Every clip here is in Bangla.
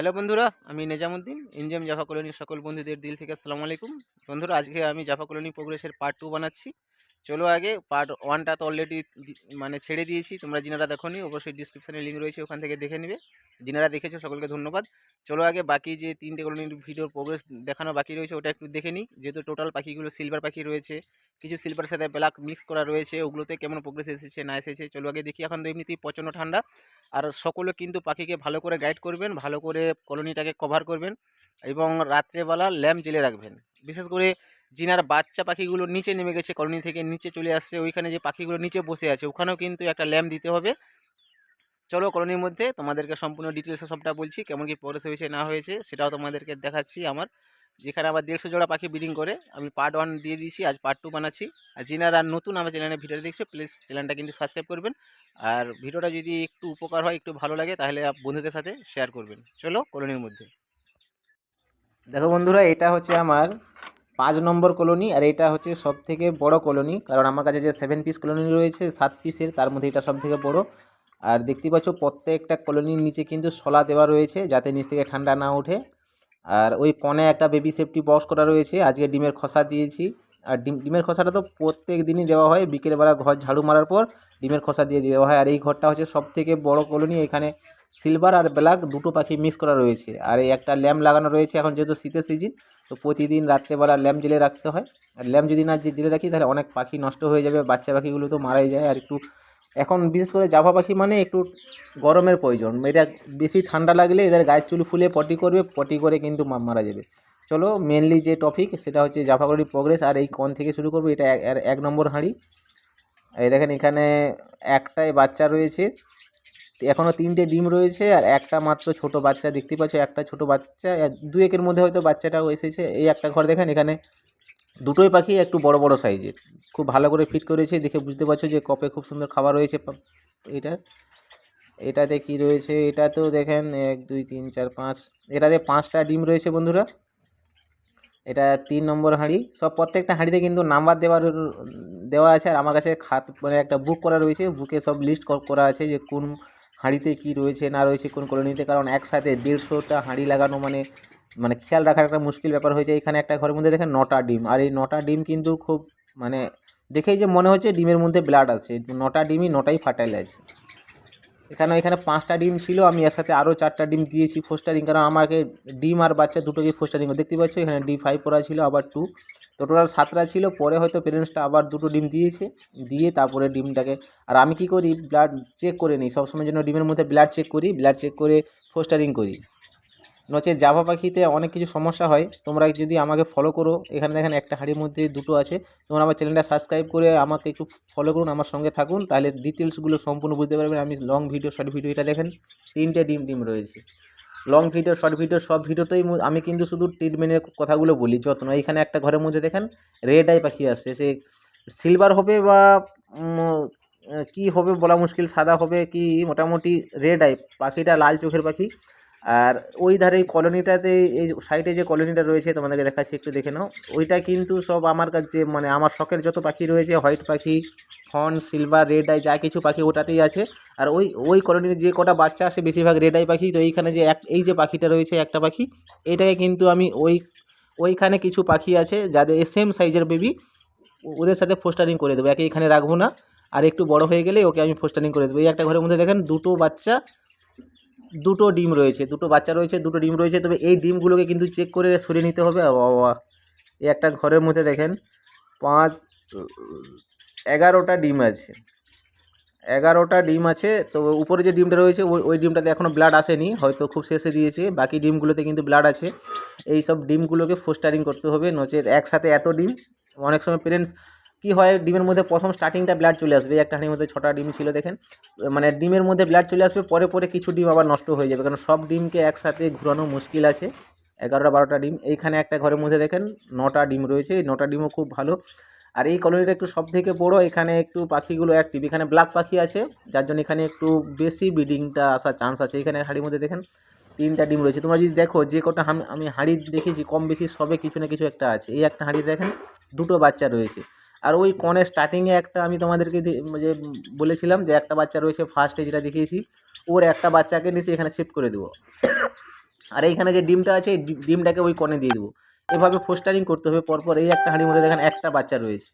হ্যালো বন্ধুরা, আমি নেজামুদ্দিন, ইনজাম জাফা কলোনির সকল বন্ধুদের দিল থেকে আসসালামু আলাইকুম। বন্ধুরা, আজকে আমি জাফা কলোনি প্রোগ্রেসের পার্ট টু বানাচ্ছি। চলো আগে পার্ট ওয়ানটা তো অলরেডি মানে ছেড়ে দিয়েছি। তোমরা যিনারা দেখোনি, অবশ্যই ডিসক্রিপশানে লিঙ্ক রয়েছে, ওখান থেকে দেখে নেবে। যিনারা দেখেছ, সকলকে ধন্যবাদ। চলো আগে বাকি যে তিনটে কলোনির ভিডিওর প্রোগ্রেস দেখানো বাকি রয়েছে, ওটা একটু দেখে নিই। যেহেতু টোটাল পাখিগুলো সিলভার পাখি রয়েছে, কিছু সিলভার সাথে ব্ল্যাক মিক্স করা রয়েছে, ওগুলোতে কেমন প্রোগ্রেস এসেছে, না এসেছে, চলো আগে দেখি। এখন তো এমনিতেই প্রচণ্ড ঠান্ডা। আর সকলে কিন্তু পাখিকে ভালো করে গাইড করবেন, ভালো করে কলোনিটাকে কভার করবেন, এবং রাত্রেবেলা ল্যাম্প জেলে রাখবেন। বিশেষ করে যিনার বাচ্চা পাখিগুলো নিচে নেমে গেছে কলোনি থেকে নিচে চলে আসছে, ওইখানে যে পাখিগুলো নিচে বসে আছে, ওখানেও কিন্তু একটা ল্যাম্প দিতে হবে। চলো কলোনির মধ্যে তোমাদেরকে সম্পূর্ণ ডিটেলসে সবটা বলছি, কেমন কি প্রগ্রেস হয়েছে, না হয়েছে, সেটাও তোমাদেরকে দেখাচ্ছি আমার। যেখানে আবার দেড়শো জোড়া পাখি ব্রিডিং করে, আমি পার্ট ওয়ান দিয়ে দিয়েছি, আজ পার্ট টু বানাচ্ছি। আর যিনারা নতুন আমার চ্যানেলে ভিডিও দেখছ প্লিজ চ্যানেলটা কিন্তু সাবস্ক্রাইব করবেন। আর ভিডিওটা যদি একটু উপকার হয়, একটু ভালো লাগে, তাহলে বন্ধুদের সাথে শেয়ার করবেন। চলো কলোনির মধ্যে। দেখো বন্ধুরা, এটা হচ্ছে আমার পাঁচ নম্বর কলোনি, আর এটা হচ্ছে সব থেকে বড় কলোনি, কারণ আমার কাছে যে সেভেন পিস কলোনি রয়েছে, সাত পিসের তার মধ্যে এটা সব থেকে বড়। আর দেখতে পাচ্ছ, প্রত্যেকটা কলোনির নিচে কিন্তু শলা দেওয়া রয়েছে, যাতে নিচ থেকে ঠান্ডা না ওঠে। আর ওই কনে একটা বেবি সেফটি বক্স করা রয়েছে, আজকে ডিমের খোসা দিয়েছি। আর ডিম, ডিমের খসাটা তো প্রত্যেক দিনই দেওয়া হয়, বিকেলবেলা ঘর ঝাড়ু মারার পর ডিমের খোসা দিয়ে দেওয়া হয়। আর এই ঘরটা হচ্ছে সব থেকে বড় কলোনি, এখানে সিলভার আর ব্ল্যাক দুটো পাখি মিক্স করা রয়েছে। আর এই একটা ল্যাম্প লাগানো রয়েছে, এখন যেহেতু শীতের সিজন তো প্রতিদিন রাত্রেবেলা ল্যাম্প জ্বেলে রাখতে হয়। আর ল্যাম্প যদি না জ্বেলে রাখি, তাহলে অনেক পাখি নষ্ট হয়ে যাবে, বাচ্চা পাখিগুলো তো মারাই যায়। আর একটু, এখন বিশেষ করে জাভা পাখি মানে একটু গরমের প্রয়োজন। এটা বেশি ঠান্ডা লাগলে এদের গায়ের চুল ফুলে পটি করবে, পটি করে কিন্তু মারা যাবে। চলো মেনলি যে টপিক সেটা হচ্ছে জাফাগড়ি প্রোগ্রেস আর এই কন থেকে শুরু করব। এটা এক নম্বর হাঁড়ি। এই দেখেন এখানে একটাই বাচ্চা রয়েছে। এখনও তিনটে ডিম রয়েছে আর একটা মাত্র ছোট বাচ্চা দেখতে পাচ্ছ, একটা ছোট বাচ্চা দু একের মধ্যে হয়তো বাচ্চাটাও এসেছে। এই একটা ঘর দেখেন, এখানে দুটোই পাখি, একটু বড় বড় সাইজের। খুব ভালো করে ফিট করেছে, দেখে বুঝতে পারছ যে কপে খুব সুন্দর খাবার রয়েছে এটার এটাতে কি রয়েছে, এটা তো দেখেন, এক, দুই, তিন, চার, পাঁচ, এটাতে পাঁচটা ডিম রয়েছে বন্ধুরা। এটা তিন নম্বর হাঁড়ি, সব প্রত্যেকটা হাঁড়িতে কিন্তু নাম্বার দেওয়ার, দেওয়া আছে। আর আমার কাছে খাত মানে একটা বুক করা রয়েছে বুকে সব লিস্ট করা আছে যে কোন হাঁড়িতে কি রয়েছে, না রয়েছে কোন কলোনিতে? কারণ একসাথে দেড়শোটা হাঁড়ি লাগানো মানে মানে খেয়াল রাখার একটা মুশকিল ব্যাপার হয়েছে। এখানে একটা ঘরের মধ্যে দেখেন নটা ডিম। আর এই নটা ডিম কিন্তু খুব মানে দেখেই যে মনে হচ্ছে ডিমের মধ্যে ব্লাড আছে। নটা ডিমই নটাই ফার্টাইল আছে এখানে এখানে পাঁচটা ডিম ছিল। আমি এর সাথে আরও চারটা ডিম দিয়েছি ফোস্টারিং। কারণ আমাকে ডিম আর বাচ্চা দুটোকে ফোস্টারিং। দেখতে পাচ্ছ এখানে ডি ফাইভ করা ছিল, আবার টু তো টোটাল সাতটা ছিল, পরে হয়তো পেরেন্টসটা আবার দুটো ডিম দিয়েছে, দিয়ে তারপরে ডিমটাকে, আর আমি কি করি ব্লাড চেক করে নিই, সবসময় জন্য ডিমের মধ্যে ব্লাড চেক করি ব্লাড চেক করে ফোস্টারিং করি। নচে জাভা পাখিতে অনেক কিছু সমস্যা হয়, তোমরা যদি আমাকে ফলো করো, এখানে দেখেন একটা হাঁড়ির মধ্যে দুটো আছে, তোমরা আমার চ্যানেলটা সাবস্ক্রাইব করে আমাকে একটু ফলো করুন, আমার সঙ্গে থাকুন, তাহলে ডিটেলসগুলো সম্পূর্ণ বুঝতে পারবেন, আমি লং ভিডিও শর্ট ভিডিও এটা দেখেন, তিনটে ডিম ডিম রয়েছে। লং ভিডিও শর্ট ভিডিও সব ভিডিওতেই আমি কিন্তু শুধু ট্রিটমেন্টের কথাগুলো বলি, যত্ন। এখানে একটা ঘরের মধ্যে দেখেন রেড আই পাখি আসছে। সে সিলভার হবে বা কি হবে বলা মুশকিল, সাদা হবে কি, মোটামুটি রেড আই পাখিটা লাল চোখের পাখি। আর ওই ধারে কলোনিটাতে, এই সাইডে যে কলোনিটা রয়েছে, তোমাদেরকে দেখাচ্ছি, একটু দেখে নাও। ওইটা কিন্তু সব আমার কাছে মানে আমার শখের যত পাখি রয়েছে হোয়াইট পাখি ফন সিলভার রেড আই যা কিছু পাখি ওটাতেই আছে। আর ওই ওই কলোনিতে যে কটা বাচ্চা আসে, বেশিরভাগ রেড আই পাখি, তো এইখানে যে এক, এই যে পাখিটা রয়েছে, একটা পাখি এটাকে কিন্তু আমি ওই, ওইখানে কিছু পাখি আছে, যাদের সেম সাইজের বেবি ওদের সাথে ফোস্টারিং করে দেবো। একে এখানে রাখব না। আর একটু বড় হয়ে গেলে ওকে আমি ফোস্টারিং করে দেবো। এই একটা ঘরের মধ্যে দেখেন, দুটো বাচ্চা দুটো ডিম রয়েছে, দুটো বাচ্চা রয়েছে, দুটো ডিম রয়েছে, তবে এই ডিমগুলোকে কিন্তু চেক করে সরিয়ে নিতে হবে। এই একটা ঘরের মধ্যে দেখেন, পাঁচ, এগারোটা ডিম আছে। এগারোটা ডিম আছে, তো উপরে যে ডিমটা রয়েছে, ওই ওই ডিমটাতে এখনও ব্লাড আসেনি, হয়তো খুব শেষে দিয়েছে, বাকি ডিমগুলোতে কিন্তু ব্লাড আছে। এই সব ডিমগুলোকে ফোস্টারিং করতে হবে, নচেত একসাথে এত ডিম, অনেক সময় পেরেন্টস কী হয়, ডিমের মধ্যে প্রথম স্টার্টিংটা ব্লাড চলে আসবে। একটা হাঁড়ির মধ্যে ছটা ডিম ছিল, দেখেন। মানে ডিমের মধ্যে ব্লাড চলে আসবে, পরে পরে কিছু ডিম আবার নষ্ট হয়ে যাবে। কারণ সব ডিমকে একসাথে ঘুরানো মুশকিল আছে। এগারোটা, বারোটা ডিম। এইখানে একটা ঘরের মধ্যে দেখেন, নটা ডিম রয়েছে। এই নটা ডিমও খুব ভালো। আর এই কলোনিটা একটু সব থেকে বড়ো। এখানে একটু পাখিগুলো অ্যাক্টিভ এখানে ব্ল্যাক পাখি আছে, যার জন্য এখানে একটু বেশি ব্রিডিংটা আসার চান্স আছে। এখানে হাঁড়ির মধ্যে দেখেন, তিনটা ডিম রয়েছে। তোমরা যদি দেখো, যে কটা আমি হাঁড়ি দেখেছি, কম বেশি সবে কিছু না কিছু একটা আছে। এই একটা হাঁড়ি দেখেন, দুটো বাচ্চা রয়েছে। আর ওই কনের স্টার্টিংয়ে একটা আমি তোমাদেরকে যে বলেছিলাম যে একটা বাচ্চা রয়েছে ফার্স্টে যেটা দেখিয়েছি, ওর একটা বাচ্চাকে নিচে এখানে শিফট করে দেবো। আর এইখানে যে ডিমটা আছে ডিমটাকে ওই কনে দিয়ে দেবো। এভাবে ফোস্টারিং করতে হবে, পরপর এই একটা হাঁড়ির মধ্যে দেখেন একটা বাচ্চা রয়েছে।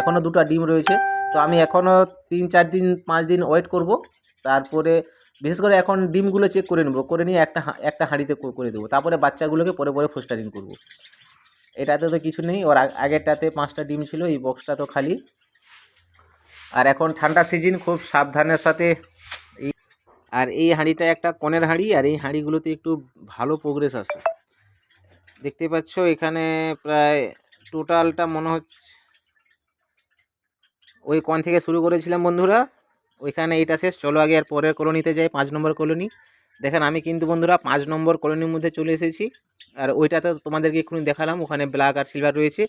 এখনও দুটো ডিম রয়েছে। তো আমি এখনও তিন, চার দিন, পাঁচ দিন ওয়েট করব। তারপরে বিশেষ করে এখন ডিমগুলো চেক করে নেব, করে নিয়ে একটা একটা হাঁড়িতে করে দেবো। তারপরে বাচ্চাগুলোকে পরে পরে ফোস্টারিং করব। এটাতে তো কিছু নেই। ওর আগেরটাতে পাঁচটা ডিম ছিল, এই বক্সটা তো খালি। আর এখন ঠান্ডা সিজন খুব সাবধানের সাথে এই আর এই হাঁড়িটা একটা কনের হাঁড়ি, আর এই হাঁড়িগুলোতে একটু ভালো প্রোগ্রেস আসে। দেখতে পাচ্ছ এখানে প্রায় টোটালটা মনে হচ্ছে ওই কন থেকে শুরু করেছিলাম বন্ধুরা, ওইখানে এইটা শেষ। চলো আগে আর পরের কলোনিতে যাই, পাঁচ নম্বর কলোনি দেখেন, আমি কিন্তু বন্ধুরা পাঁচ নম্বর কলোনির মধ্যে চলে এসেছি। আর ওইটাতে তোমাদেরকে এক্ষুনি দেখালাম, ওখানে ব্ল্যাক আর সিলভার রয়েছে।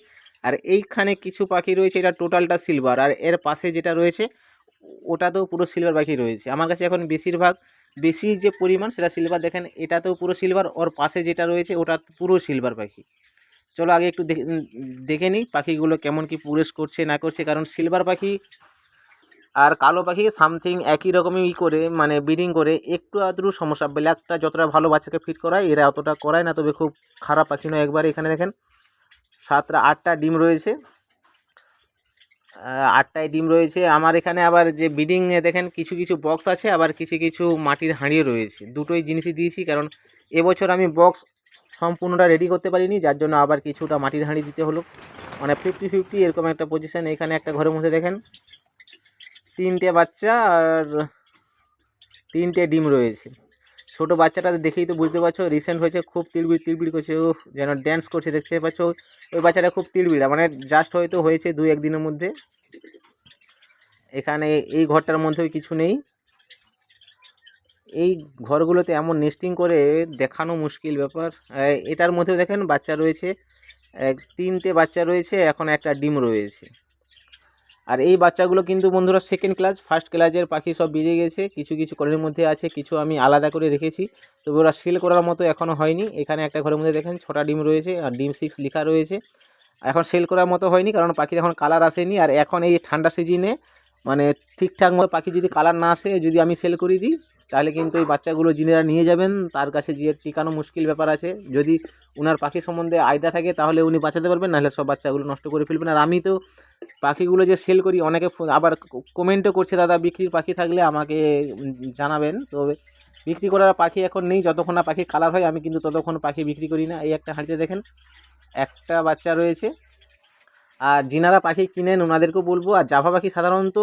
আর এইখানে কিছু পাখি রয়েছে, এটা টোটালটা সিলভার। আর এর পাশে যেটা রয়েছে, ওটাতেও পুরো সিলভার পাখি রয়েছে। আমার কাছে এখন বেশিরভাগ, বেশি যে পরিমাণ সেটা সিলভার। দেখেন, এটাতেও পুরো সিলভার, ওর পাশে যেটা রয়েছে, ওটা পুরো সিলভার পাখি। চলো আগে একটু দেখে নিই পাখিগুলো কেমন কি পুরেস করছে, না করছে, কারণ সিলভার পাখি আর কালো পাখি সামথিং একই রকমই করে মানে ব্রিডিং করে, একটু আধটু সমস্যা। ব্ল্যাকটা যতটা ভালো বাচ্চাকে ফিট করায়, এরা অতটা করায় না, তবে খুব খারাপ পাখি নয়। একবার এখানে দেখেন, সাতটা, আটটা ডিম রয়েছে। আটটায় ডিম রয়েছে। আমার এখানে আবার যে ব্রিডিংয়ে দেখেন, কিছু কিছু বক্স আছে, আবার কিছু কিছু মাটির হাঁড়িও রয়েছে। দুটোই জিনিসই দিয়েছি, কারণ এবছর আমি বক্স সম্পূর্ণটা রেডি করতে পারিনি, যার জন্য আবার কিছুটা মাটির হাঁড়ি দিতে হলো। মানে ফিফটি ফিফটি এরকম একটা পজিশান এখানে একটা ঘরের মধ্যে দেখেন। তিনটে বাচ্চা আর তিনটে ডিম রয়েছে। ছোট বাচ্চাটা দেখেই তো বুঝতে পারছ রিসেন্ট হয়েছে, খুব তিলবিড় তিলবিড় করছে ও যেন ড্যান্স করছে, দেখতে পাচ্ছ, ওই বাচ্চাটা খুব তিলবিড়া মানে জাস্ট হয়তো হয়েছে দুই একদিনের মধ্যে। এখানে এই ঘরটার মধ্যেও কিছু নেই। এই ঘরগুলোতে এমন নেস্টিং করে দেখানো মুশকিল ব্যাপার। এটার মধ্যেও দেখেন বাচ্চা রয়েছে তিনটে বাচ্চা রয়েছে, এখন একটা ডিম রয়েছে। আর এই বাচ্চাগুলো কিন্তু বন্ধুরা সেকেন্ড ক্লাস ফার্স্ট ক্লাসের পাখি সব বেরিয়ে গেছে। কিছু কিছু ঘরের মধ্যে আছে, কিছু আমি আলাদা করে রেখেছি। তবে ওরা সেল করার মতো এখনও হয়নি। এখানে একটা ঘরের মধ্যে দেখেন ছটা ডিম রয়েছে আর ডিম সিক্স লেখা রয়েছে। এখন সেল করার মতো হয়নি কারণ পাখির এখন কালার আসেনি। আর এখন এই ঠান্ডা সিজনে মানে ঠিকঠাক মতো পাখি যদি কালার না আসে, যদি আমি সেল করে দিই তাহলে কিন্তু এই বাচ্চাগুলো যিনিরা নিয়ে যাবেন, তার কাছে যে টিকানো মুশকিল ব্যাপার আছে। যদি ওনার পাখি সম্বন্ধে আইডিয়া থাকে, তাহলে উনি বাঁচাতে পারবেন, নাহলে সব বাচ্চাগুলো নষ্ট করে ফেলবেন। আর আমি তো পাখিগুলো যে সেল করি, অনেকে আবার কমেন্টও করছে, দাদা, বিক্রির পাখি থাকলে আমাকে জানাবেন। তবে বিক্রি করার পাখি এখন নেই, যতক্ষণ না পাখির কালার হয়, আমি কিন্তু ততক্ষণ পাখি বিক্রি করি না। এই একটা হাঁড়িতে দেখেন, একটা বাচ্চা রয়েছে। আর যিনারা পাখি কিনেন ওনাদেরকেও বলব, আর জাভা পাখি সাধারণত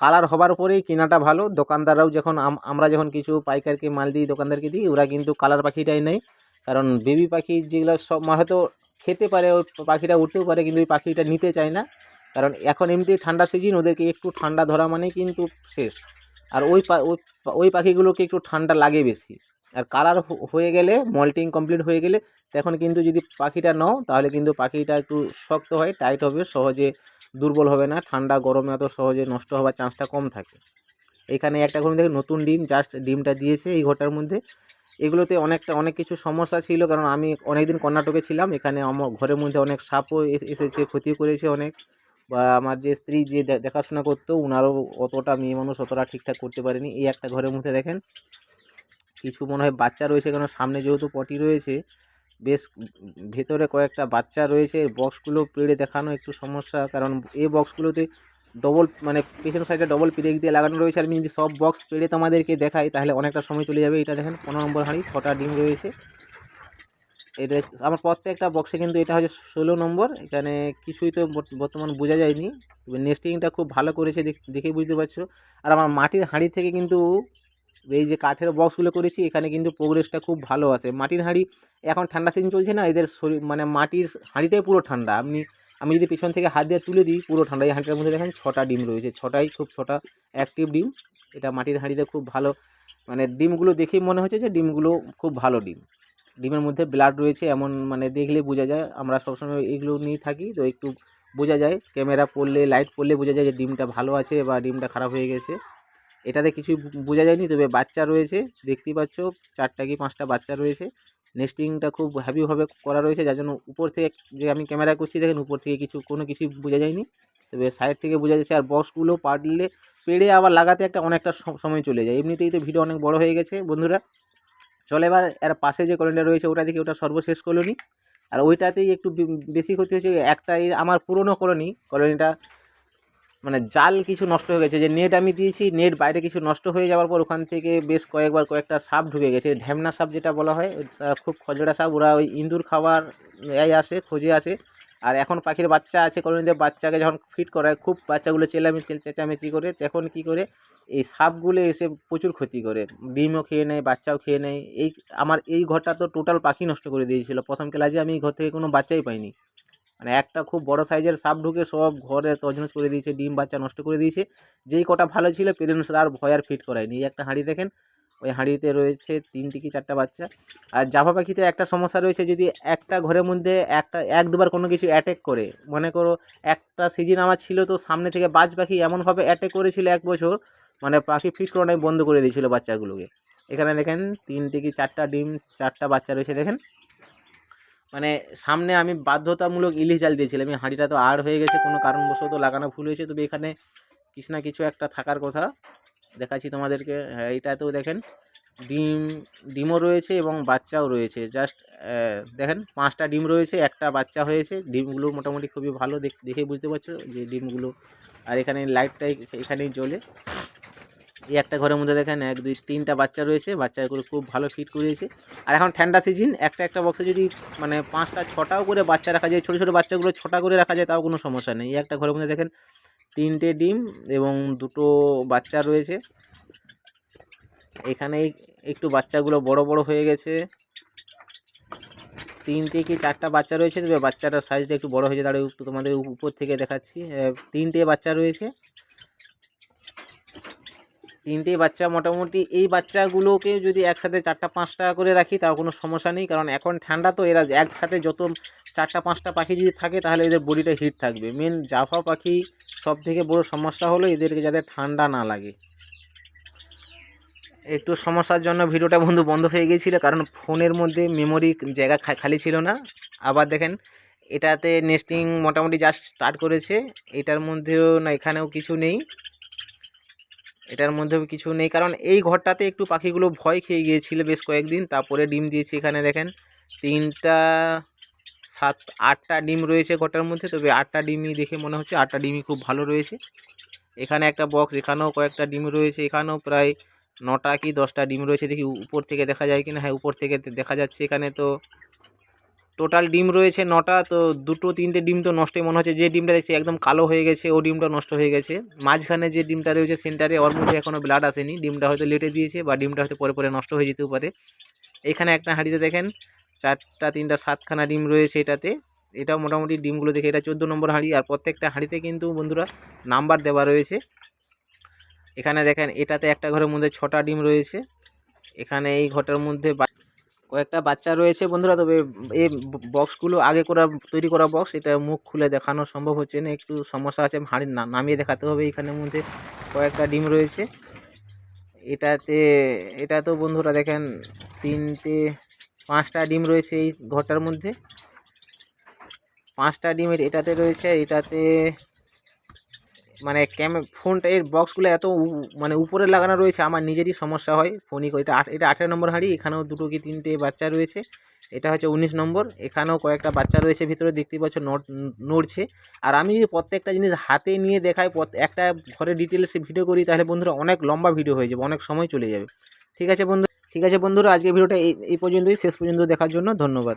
কালার হবার পরেই কেনাটা ভালো। দোকানদাররাও যখন আম- আমরা যখন কিছু পাইকারকে মাল দিই, দোকানদারকে দিই, ওরা কিন্তু কালার পাখিটাই নেয়। কারণ বেবি পাখি যেগুলো সব হয়তো খেতে পারে, ওই পাখিটা উঠতেও পারে, কিন্তু ওই পাখিটা নিতে চায় না। কারণ এখন এমনি ঠান্ডা সিজন ওদেরকে একটু ঠান্ডা ধরা মানে কিন্তু শেষ। আর ওই ওই পাখিগুলোকে একটু ঠান্ডা লাগে বেশি। আর কালার হয়ে গেলে, মল্টিং কমপ্লিট হয়ে গেলে, তখন কিন্তু যদি পাখিটা নাও, তাহলে কিন্তু পাখিটা একটু শক্ত হয়, টাইট হবে, সহজে দুর্বল হবে না, ঠান্ডা, গরমে অত সহজে নষ্ট হওয়ার চান্সটা কম থাকে। এখানে একটা ঘর দেখে নতুন ডিম জাস্ট ডিমটা দিয়েছে এই ঘরটার মধ্যে। এগুলোতে অনেকটা, অনেক কিছু সমস্যা ছিল, কারণ আমি অনেক দিন কর্ণাটকে ছিলাম, এখানে আমার ঘরের মধ্যে অনেক সাপও এস- এসেছে ক্ষতি করেছে অনেক। বা আমার যে স্ত্রী যে দেখাশোনা করতো ওনারও অতটা মেয়ে মানুষ অতটা ঠিকঠাক করতে পারেনি। এই একটা ঘরের মধ্যে দেখেন, কিছু মনে হয় বাচ্চা রয়েছে, কারণ সামনে যেহেতু পটি রয়েছে বেশ ভেতরে কয়েকটা বাচ্চা রয়েছে বক্সগুলো পেড়ে দেখানো একটু সমস্যা, কারণ এই বক্সগুলোতে ডবল মানে পেছন সাইডে ডবল পিরেক দিয়ে লাগানো রয়েছে। আর আমি যদি সব বক্স পেড়ে তোমাদেরকে দেখাই, তাহলে অনেকটা সময় চলে যাবে। এটা দেখেন, পনেরো নম্বর হাঁড়ি, ছটা ডিম রয়েছে। এটা আমার প্রত্যেকটা বক্সে কিন্তু এটা হচ্ছে ষোলো নম্বর। এখানে কিছুই তো বর্ত- বর্তমান বোঝা যায়নি। তবে নেস্টিংটা খুব ভালো করেছে, দেখ- বুঝতে পারছ। আর আমার মাটির হাঁড়ি থেকে কিন্তু এই যে কাঠের বক্সগুলো করেছি, এখানে কিন্তু প্রোগ্রেসটা খুব ভালো আছে। মাটির হাঁড়ি, এখন ঠান্ডা সিজন চলছে না, এদের শরীর মানে মাটির হাঁড়িটাই পুরো ঠান্ডা। আপনি, আমি যদি পেছন থেকে হাত দিয়ে তুলে দিই, পুরো ঠান্ডা। এই হাঁড়িটার মধ্যে দেখেন ছটা ডিম রয়েছে, ছটাই খুব ছটা অ্যাক্টিভ ডিম। এটা মাটির হাঁড়িতে খুব ভালো মানে ডিমগুলো দেখেই মনে হচ্ছে যে ডিমগুলো খুব ভালো ডিম। ডিমের মধ্যে ব্লাড রয়েছে, এমন মানে দেখলে বোঝা যায়। আমরা সবসময় এগুলো নিয়ে থাকি, তো একটু বোঝা যায়। ক্যামেরা পড়লে লাইট পড়লে বোঝা যায় যে ডিমটা ভালো আছে বা ডিমটা খারাপ হয়ে গেছে। এটাতে কিছুই বোঝা যায়নি, তবে বাচ্চা রয়েছে, দেখতেই পাচ্ছ, চারটা কি পাঁচটা বাচ্চা রয়েছে। নেস্টিংটা খুব হ্যাভিভাবে করা রয়েছে, যার জন্য উপর থেকে যে আমি ক্যামেরা করছি, দেখেন উপর থেকে কিছু, কোনো কিছুই বোঝা যায়নি। তবে সাইড থেকে বোঝা যাচ্ছে, আর বক্সগুলো পারলে পেড়ে আবার লাগাতে একটা অনেকটা সময় চলে যায়। এমনিতেই তো ভিডিও অনেক বড় হয়ে গেছে, বন্ধুরা। চলে এবার এর পাশে যে কলোনিটা রয়েছে, ওটা দেখি ওটা সর্বশেষ কলোনি। আর ওইটাতেই একটু বেশি ক্ষতি হয়েছে একটাই আমার পুরনো কলোনি, কলোনিটা মানে জাল কিছু নষ্ট হয়ে গেছে, যে নেট আমি দিয়েছি নেট বাইরে কিছু নষ্ট হয়ে যাওয়ার পর ওখান থেকে বেশ কয়েকবার কয়েকটা সাপ ঢুকে গেছে। ঢ্যামনা সাপ যেটা বলা হয় খুব খজড়া সাপ, ওরা ওই ইঁদুর খাবার এই আসে, খোঁজে আসে। আর এখন পাখির বাচ্চা আছে কলোনিতে বাচ্চাকে যখন ফিট করায়, খুব বাচ্চাগুলো চেলামি, চেল- চেঁচামেচি করে, তখন কী করে, এই সাপগুলো এসে প্রচুর ক্ষতি করে। ডিমও খেয়ে নেয়, বাচ্চাও খেয়ে নেয়। এই, আমার এই ঘরটা তো টোটাল পাখি নষ্ট করে দিয়েছিল। প্রথম ক্লাসে আমি এই ঘর থেকে কোনো বাচ্চাই পাইনি। মানে একটা খুব বড় সাইজের সাপ ঢুকে সব ঘরে তছনছ করে দিয়েছে, ডিম বাচ্চা নষ্ট করে দিয়েছে। যেই কটা ভালো ছিল পেরেন্টসরা আর ভয় আর ফিট করায়নি। এই একটা হাঁড়ি দেখেন, ওই হাঁড়িতে রয়েছে তিনটি কি চারটা বাচ্চা। আর জাভা পাখিতে একটা সমস্যা রয়েছে, যদি একটা ঘরের মধ্যে একটা, এক দুবার কোনো কিছু অ্যাটেক করে, মনে করো একটা সিজন আমার ছিল তো সামনে থেকে বাজ পাখি এমনভাবে অ্যাটেক করেছিল এক বছর মানে পাখি ফিট করানোই বন্ধ করে দিয়েছিল বাচ্চাগুলোকে। এখানে দেখেন তিনটে কি চারটা ডিম, চারটা বাচ্চা রয়েছে দেখেন। মানে সামনে আমি বাধ্যতামূলক ইলিশ জাল দিয়েছিলাম। এই হাঁড়িটা তো আর হয়ে গেছে, কোনো কারণবশত লাগানো ভুল হয়েছে। তবে এখানে কিছু না কিছু একটা থাকার কথা। দেখাচ্ছি তোমাদেরকে। হ্যাঁ এইটাতেও দেখেন, ডিম, ডিমও রয়েছে এবং বাচ্চাও রয়েছে। জাস্ট দেখেন, পাঁচটা ডিম রয়েছে, একটা বাচ্চা হয়েছে। ডিমগুলো মোটামুটি খুবই ভালো দেখ- বুঝতে পারছ যে ডিমগুলো, আর এখানে লাইটটা এখানেই জ্বলে। এই একটা ঘরের মধ্যে দেখেন এক, দুই, তিনটা বাচ্চা রয়েছে। বাচ্চাগুলো খুব ভালো ফিট করিয়েছে। আর এখন ঠান্ডা সিজন একটা একটা বক্সে যদি মানে পাঁচটা, ছটাও করে বাচ্চা রাখা যায়, ছোটো ছোটো বাচ্চাগুলো ছটা করে রাখা যায়, তাও কোনো সমস্যা নেই। এই একটা ঘরের মধ্যে দেখেন তিনটে ডিম এবং দুটো বাচ্চা রয়েছে। এখানে একটু বাচ্চাগুলো বড় বড় হয়ে গেছে। তিনটে কি চারটা বাচ্চা রয়েছে? তবে বাচ্চাটার সাইজটা একটু বড় হয়েছে দাঁড়িয়ে একটু তোমাদের উপর থেকে দেখাচ্ছি। তিনটে বাচ্চা রয়েছে। তিনটে বাচ্চা মোটামুটি। এই বাচ্চাগুলোকে যদি একসাথে চারটা, পাঁচটা করে রাখি, তাও কোনো সমস্যা নেই। কারণ এখন ঠান্ডা তো, এরা একসাথে যত চারটা, পাঁচটা পাখি যদি থাকে, তাহলে এদের বডিটা হিট থাকবে। মেন জাফা পাখি সব থেকে বড় সমস্যা হলো এদেরকে যাতে ঠান্ডা না লাগে। একটু সমস্যার জন্য ভিডিওটা বন্ধু বন্ধ হয়ে গিয়েছিল কারণ ফোনের মধ্যে মেমোরি জায়গা খালি ছিল না। আবার দেখেন, এটাতে নেস্টিং মোটামুটি জাস্ট স্টার্ট করেছে। এটার মধ্যেও না, এখানেও কিছু নেই। এটার মধ্যেও কিছু নেই। কারণ এই ঘরটাতে একটু পাখিগুলো ভয় খেয়ে গিয়েছিল বেশ কয়েকদিন। তারপরে ডিম দিয়েছি এখানে দেখেন। তিনটা, সাত, আটটা ডিম রয়েছে ঘরটার মধ্যে। তবে আটটা ডিমই দেখে মনে হচ্ছে আটটা ডিমই খুব ভালো রয়েছে। এখানে একটা বক্স, এখানেও কয়েকটা ডিম রয়েছে। এখানেও প্রায় নটা কি দশটা ডিম রয়েছে। দেখি উপর থেকে দেখা যায় কিনা? হ্যাঁ উপর থেকে দেখা যাচ্ছে এখানে তো টোটাল ডিম রয়েছে নটা, তো দুটো তিনটে ডিম তো নষ্টই মনে হচ্ছে। যে ডিমটা দেখছি একদম কালো হয়ে গেছে, ও ডিমটা নষ্ট হয়ে গেছে। মাঝখানে যে ডিমটা রয়েছে সেন্টারে, ওর মধ্যে এখনও ব্লাড আসেনি। ডিমটা হয়তো লেটে দিয়েছে বা ডিমটা হয়তো পরে পরে নষ্ট হয়ে যেতেও পারে। এখানে একটা হাঁড়িতে দেখেন, চারটা, তিনটা, সাতখানা ডিম রয়েছে এটাতে। এটাও মোটামুটি ডিমগুলো দেখে, এটা চোদ্দ নম্বর হাঁড়ি। আর প্রত্যেকটা হাঁড়িতে কিন্তু বন্ধুরা নাম্বার দেওয়া রয়েছে। এখানে দেখেন, এটাতে একটা ঘরের মধ্যে ছটা ডিম রয়েছে। এখানে এই ঘরটার মধ্যে কয়েকটা বাচ্চা রয়েছে বন্ধুরা, তবে এই বক্সগুলো আগে করা, তৈরি করা বক্স এটা মুখ খুলে দেখানো সম্ভব হচ্ছে না, একটু সমস্যা আছে, হাঁড়ি না, নামিয়ে দেখাতে হবে এখানের মধ্যে, কয়েকটা ডিম রয়েছে। এটাতে, এটা তো বন্ধুরা দেখেন, তিনটে, পাঁচটা ডিম রয়েছে এই ঘরটার মধ্যে। পাঁচটা ডিমের এটাতে রয়েছে, এটাতে মানে ক্যামে, ফোনটা, এর বক্সগুলো এত মানে উপরে লাগানো রয়েছে, আমার নিজেরই সমস্যা হয়। ফোনই এটা এটা আঠেরো নম্বর হাঁড়ি, এখানেও দুটো কি তিনটে বাচ্চা রয়েছে। এটা হচ্ছে উনিশ নম্বর, এখানেও কয়েকটা বাচ্চা রয়েছে ভিতরে দেখতে পাচ্ছ নড় নড়ছে। আর আমি যদি প্রত্যেকটা জিনিস হাতে নিয়ে দেখাই একটা ঘরে ডিটেলসে ভিডিও করি, তাহলে বন্ধুরা অনেক লম্বা ভিডিও হয়ে যাবে, অনেক সময় চলে যাবে। ঠিক আছে বন্ধু, ঠিক আছে বন্ধুরা আজকে ভিডিওটা এই পর্যন্তই, শেষ পর্যন্ত দেখার জন্য ধন্যবাদ।